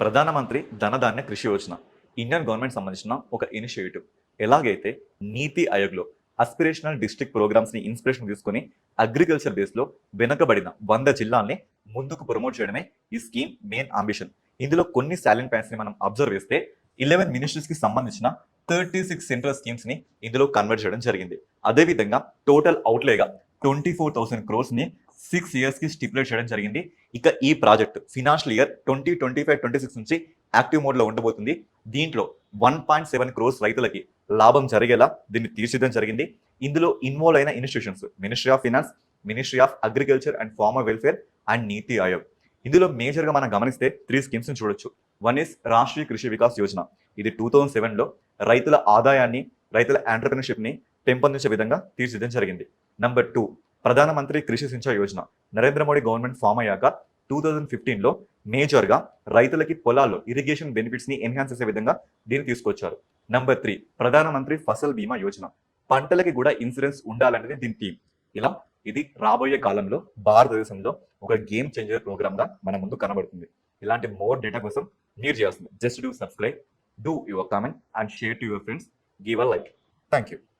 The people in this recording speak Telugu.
ప్రధానమంత్రి ధనధాన్య కృషి యోజన. ఇండియన్ గవర్నమెంట్ సంబంధించిన ఒక ఇనిషియేటివ్. ఎలాగైతే నీతి ఆయోగ్లో అస్పిరేషనల్ డిస్ట్రిక్ట్ ప్రోగ్రామ్స్ని ఇన్స్పిరేషన్ తీసుకుని అగ్రికల్చర్ బేస్లో వెనకబడిన వంద జిల్లాల్ని ముందుకు ప్రమోట్ చేయడమే ఈ స్కీమ్ మెయిన్ అంబిషన్ ఇందులో కొన్ని సాలెంట్ ప్యాన్స్ని మనం అబ్జర్వ్ చేస్తే ఇలెవెన్ మినిస్ట్రీస్కి సంబంధించిన థర్టీ సిక్స్ సెంట్రల్ స్కీమ్స్ని ఇందులో కన్వర్ట్ చేయడం జరిగింది. అదేవిధంగా టోటల్ అవుట్లేగా ట్వంటీ ఫోర్ థౌసండ్ క్రోర్స్ని సిక్స్ ఇయర్స్కి స్టిపులేట్ చేయడం జరిగింది. ఇక ఈ project financial year twenty twenty five twenty six నుంచి యాక్టివ్ మోడ్లో ఉండబోతుంది. దీంట్లో వన్ పాయింట్ సెవెన్ క్రోర్స్ రైతులకి లాభం జరిగేలా దీన్ని తీర్చిదిద్దడం జరిగింది. ఇందులో ఇన్వాల్వ్ అయిన institutions ministry of finance ministry of agriculture and farmer welfare and NITI Aayog ఇందులో మేజర్గా మనం గమనిస్తే త్రీ స్కీమ్స్ని చూడొచ్చు. వన్ ఇస్ రాష్ట్రీయ కృషి వికాస్ యోజన ఇది టూ థౌజండ్ సెవెన్లో రైతుల ఆదాయాన్ని రైతుల ఎంటర్ప్రినర్షిప్ని పెంపొందించే విధంగా తీర్చిదిద్దడం జరిగింది. Number two Pradhan Mantri Krishi Sinchai Yojana. Narendra Modi government form అయ్యాక టూ థౌజండ్ ఫిఫ్టీన్లో మేజర్గా మేజర్గా రైతులకి పొలాల్లో ఇరిగేషన్ బెనిఫిట్స్ని ఎన్హాన్స్ చేసే విధంగా దీన్ని తీసుకొచ్చారు. నంబర్ త్రీ ప్రధానమంత్రి ఫసల్ బీమా యోజన. పంటలకి కూడా ఇన్సూరెన్స్ ఉండాలనేది దీని థీమ్ ఇలా ఇది రాబోయే కాలంలో భారతదేశంలో ఒక గేమ్ చేంజర్ ప్రోగ్రామ్గా మన ముందు కనబడుతుంది. ఇలాంటి మోర్ డేటా కోసం మీరు చేయాల్సింది. Just do subscribe do your comment and share to your friends give a like thank you